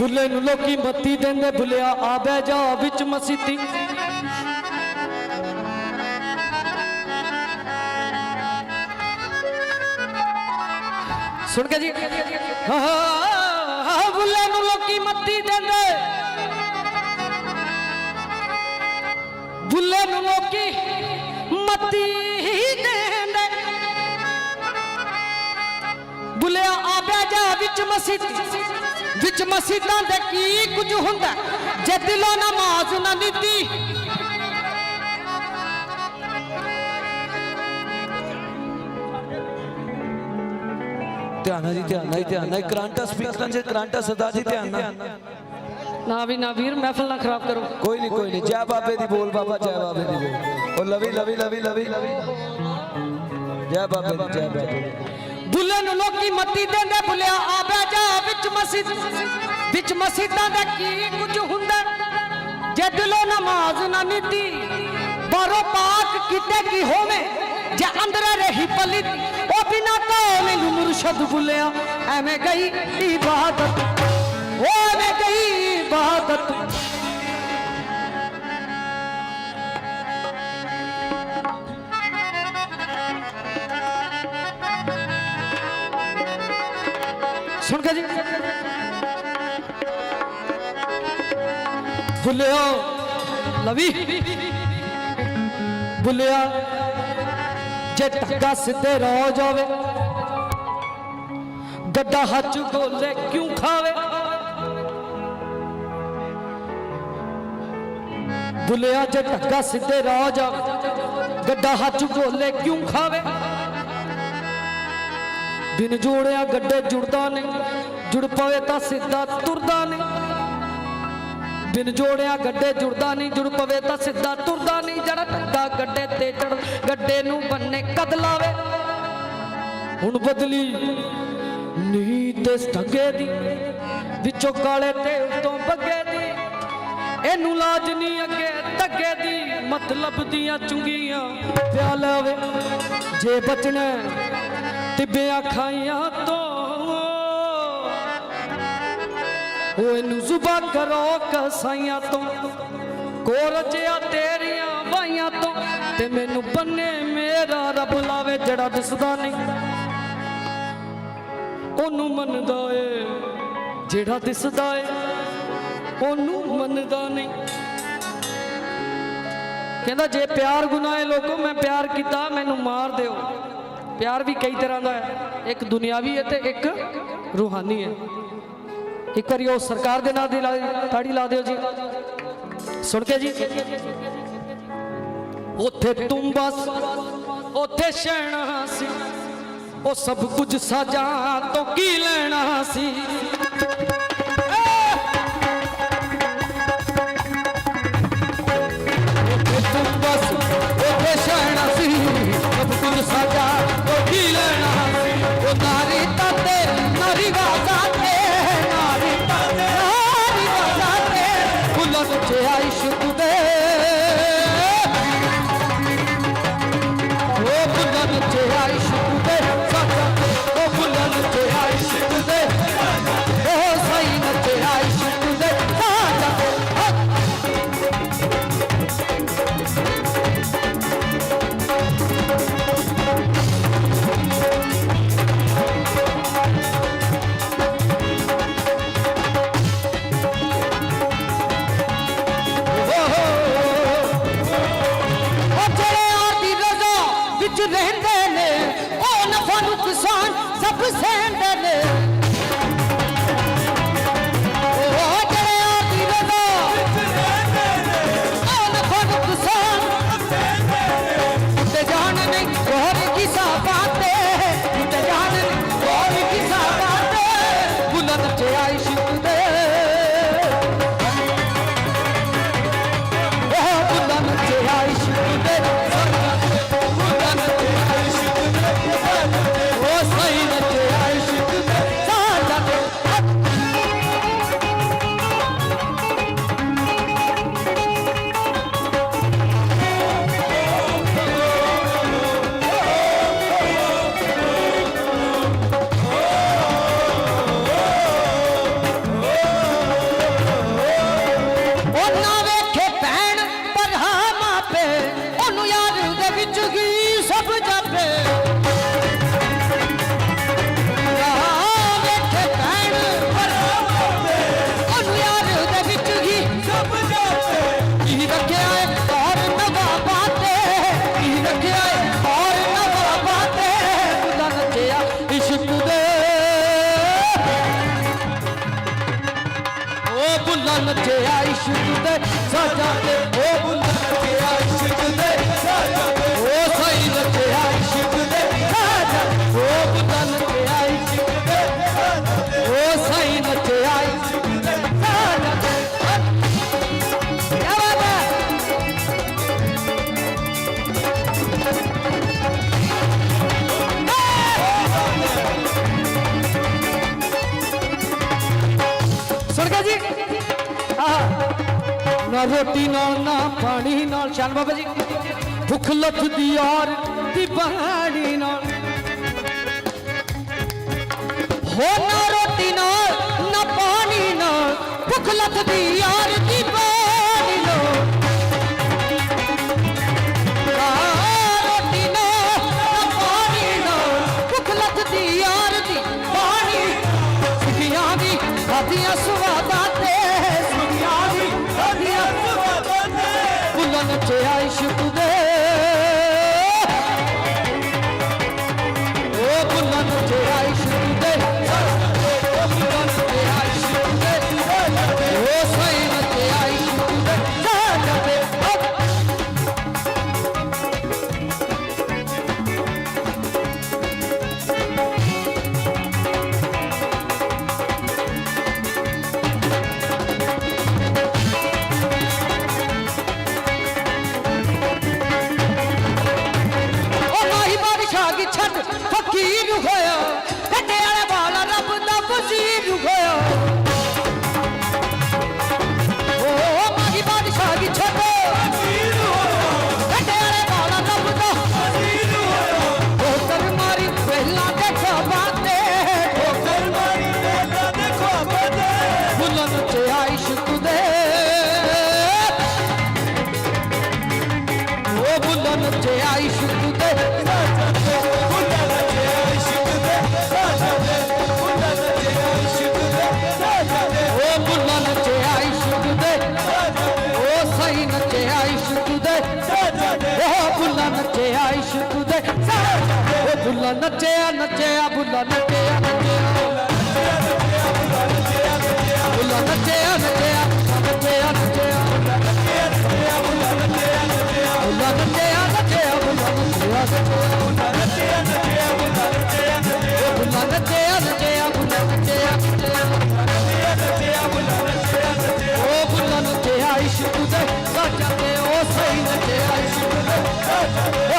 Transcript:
ਬੁੱਲੇ ਨੂੰ ਲੋਕੀ ਮੱਤੀ ਦਿੰਦੇ ਭੁੱਲਿਆ ਆਬੈ ਜਾ ਵਿੱਚ ਮਸੀਤੀ। ਸੁਣ ਕੇ ਜੀ। ਹਾਂ ਬੁੱਲੇ ਨੂੰ ਲੋਕੀ ਮੱਤੀ ਦਿੰਦੇ। ਬੁੱਲੇ ਨੂੰ ਲੋਕੀ ਮੱਤੀ ਦਿੰਦੇ। ਬੁੱਲਿਆ ਆਬਿਆ ਜਾ ਵਿੱਚ ਮਸਜਿਦ ਵਿੱਚ ਮਸਜਿਦਾਂ ਦੇ ਕੀ ਕੁਝ ਹੁੰਦਾ? ਜੇ ਦਿਲੋਂ ਨਮਾਜ਼ ਨਾ ਨੀਤੀ। ਧਿਆਨ ਨਾਲ ਜੀ ਧਿਆਨ ਨਾਲ ਜੀ, ਧਿਆਨ ਨਾਲ। ਕਰਾਂਟਾ ਸਪੀਕਰਾਂ 'ਚ ਕਰਾਂਟਾ ਸਰਦਾਰ ਜੀ ਧਿਆਨ ਨਾਲ। ਨਾ ਵੀ ਨਾ ਵੀਰ ਮਹਿਫਲ ਨਾ ਖਰਾਬ ਕਰੋ। ਕੋਈ ਨਹੀਂ ਕੋਈ ਨਹੀਂ ਜੈ ਬਾਬੇ ਦੀ ਬੋਲ ਬਾਬਾ ਜੈ ਬਾਬੇ ਦੀ ਬੋਲ। ਉਹ ਲਵੀ ਲਵੀ ਲਵੀ ਲਵੀ ਲਵੀ। ਜੈ ਬਾਬੇ ਦੀ ਜੈ ਬਾਬੇ ਦੀ। ਬੁੱਲੇ ਨੂੰ ਲੋਕੀ ਮੱਤੀ ਦਿੰਦੇ ਬੁੱਲਿਆ ਆਬਿਆ ਜਾ ਵਿੱਚ ਮਸਜਿਦ। ਵਿੱਚ ਮਸਜਿਦਾਂ ਦਾ ਕੀ ਕੁਝ ਹੁੰਦਾ? ਜੇ ਦਿਲੋਂ ਨਮਾਜ਼ ਨਾ ਨੀਤੀ, ਬਾਹਰੋਂ ਪਾਕ ਕਿਤੇ ਕੀ ਹੋਵੇ? ਜੇ ਅੰਦਰ ਰਹੀ ਪਲਿਤ ਉਹ ਬਿਨਾ ਤੋਂ ਮੈਨੂੰ ਮੁਰਸ਼ਦ ਬੁੱਲਿਆ ਐਵੇਂ ਗਈ ਇਬਾਦਤ, ਉਹ ਐਵੇਂ ਗਈ ਇਬਾਦਤ। ਸੁਣ ਕੇ ਜੀ। ਬੁੱਲਿਓ ਲਵੀ। ਬੁੱਲਿਆ, ਜੇ ਟੱਗਾ ਸਿੱਧੇ ਰੋ ਜਾਵੇ ਗੱਡਾ ਹੱਥ ਗੋਲੇ ਕਿਉਂ ਖਾਵੇ? ਬੁੱਲਿਆ, ਜੇ ਟੱਗਾ ਸਿੱਧੇ ਰੋ ਜਾਵੇ ਗੱਡਾ ਹੱਥ ਗੋਲੇ ਕਿਉਂ ਖਾਵੇ? ਦਿਨ ਜੋੜਿਆ ਗੱਡੇ ਜੁੜਦਾ ਨਹੀਂ, ਜੁੜ ਪਵੇ ਤਾਂ ਸਿੱਧਾ ਤੁਰਦਾ ਨਹੀਂ। ਦਿਨ ਜੋੜਿਆ ਗੱਡੇ ਜੁੜਦਾ ਨਹੀਂ, ਜੁੜ ਪਵੇ ਤਾਂ ਸਿੱਧਾ ਤੁਰਦਾ ਨਹੀਂ। ਜਿਹੜਾ ਟੱਡਾ ਗੱਡੇ ਤੇ ਚੜ ਗੱਡੇ ਨੂੰ ਬੰਨੇ ਕਦ ਲਾਵੇ? ਹੁਣ ਬਦਲੀ ਨੀਤ ਸਟੰਗੇ ਦੀ, ਵਿੱਚੋਂ ਕਾਲੇ ਤੇ ਉਤੋਂ ਬੱਗੇ ਦੀ। ਇਹਨੂੰ ਲਾਜ ਨਹੀਂ ਅੱਗੇ, ਧੱਗੇ ਦੀ। ਮਤਲਬ ਦੀਆਂ ਚੁੰਗੀਆਂ ਪਿਆ ਲਵੇ, ਜੇ ਬਚਣਾ ਤਿੱਬਿਆਂ ਖਾਈਆਂ ਤੋਂ। ਉਹ ਇਹਨੂੰ ਜ਼ੁਬਾ ਕਰੋ ਕਸਾਈਆਂ ਤੋਂ। ਕੋਰਜਿਆ ਤੇਰੀਆਂ ਵਾਈਆਂ ਤੋਂ। ਤੇ ਮੈਨੂੰ ਬੰਨੇ ਮੇਰਾ ਰੱਬ ਲਾਵੇ ਜਿਹੜਾ ਦਿਸਦਾ ਨਹੀਂ। ਉਹਨੂੰ ਮੰਨਦਾ ਏ ਜਿਹੜਾ ਦਿਸਦਾ ਏ। ਉਹਨੂੰ ਮੰਨਦਾ ਨਹੀਂ। ਕਹਿੰਦਾ, ਜੇ ਪਿਆਰ ਗੁਨਾਹ ਹੈ ਲੋਕੋ, ਮੈਂ ਪਿਆਰ ਕੀਤਾ, ਮੈਨੂੰ ਮਾਰ ਦਿਓ। ਪਿਆਰ ਵੀ ਕਈ ਤਰ੍ਹਾਂ ਦਾ ਹੈ। ਇੱਕ ਦੁਨਿਆਵੀ ਹੈ ਤੇ ਇੱਕ ਰੂਹਾਨੀ ਹੈ। ਇੱਕ ਵਾਰੀ ਉਹ ਸਰਕਾਰ ਦੇ ਨਾਂ ਦੀ ਲਾ- ਤਾੜੀ ਲਾ ਦਿਓ ਜੀ। ਸੁਣ ਕੇ ਜੀ। ਉੱਥੇ ਤੂੰ ਬਸ, ਉੱਥੇ ਸ਼ਹਿਣਾ ਸੀ। ਉਹ ਸਭ ਕੁਝ ਸਾਜਾਂ ਤੋਂ ਕੀ ਲੈਣਾ ਸੀ? not there. ਨਾ ਰੋਟੀ ਨਾਲ ਨਾ ਪਾਣੀ, ਨਾਲ ਸ਼ਾਨ ਬਾਬਾ ਜੀ। ਭੁੱਖ ਲੱਥਦੀ ਯਾਰ ਦੀ ਬਾਣੀ ਨਾਲ। ਹੋ ਨਾ ਰੋਟੀ ਨਾਲ, ਨਾ ਪਾਣੀ ਨਾਲ, ਭੁੱਖ ਲੱਥਦੀ ਯਾਰ ਦੀ ਬਾਣੀ ਨਾਲ। ਯਾਰ ਦੀ ਬਾਣੀ। ਸਿੱਖਿਆ ਦੀ ਸੁਆਦਾਂ ਤੇ ਨੱਚਿਆ ਇਸ਼ਕ ਦੇ ਉਹ ਬੁੱਲਾ ਨੱਚਿਆ नचया नचया बुला नचया नचया Let's.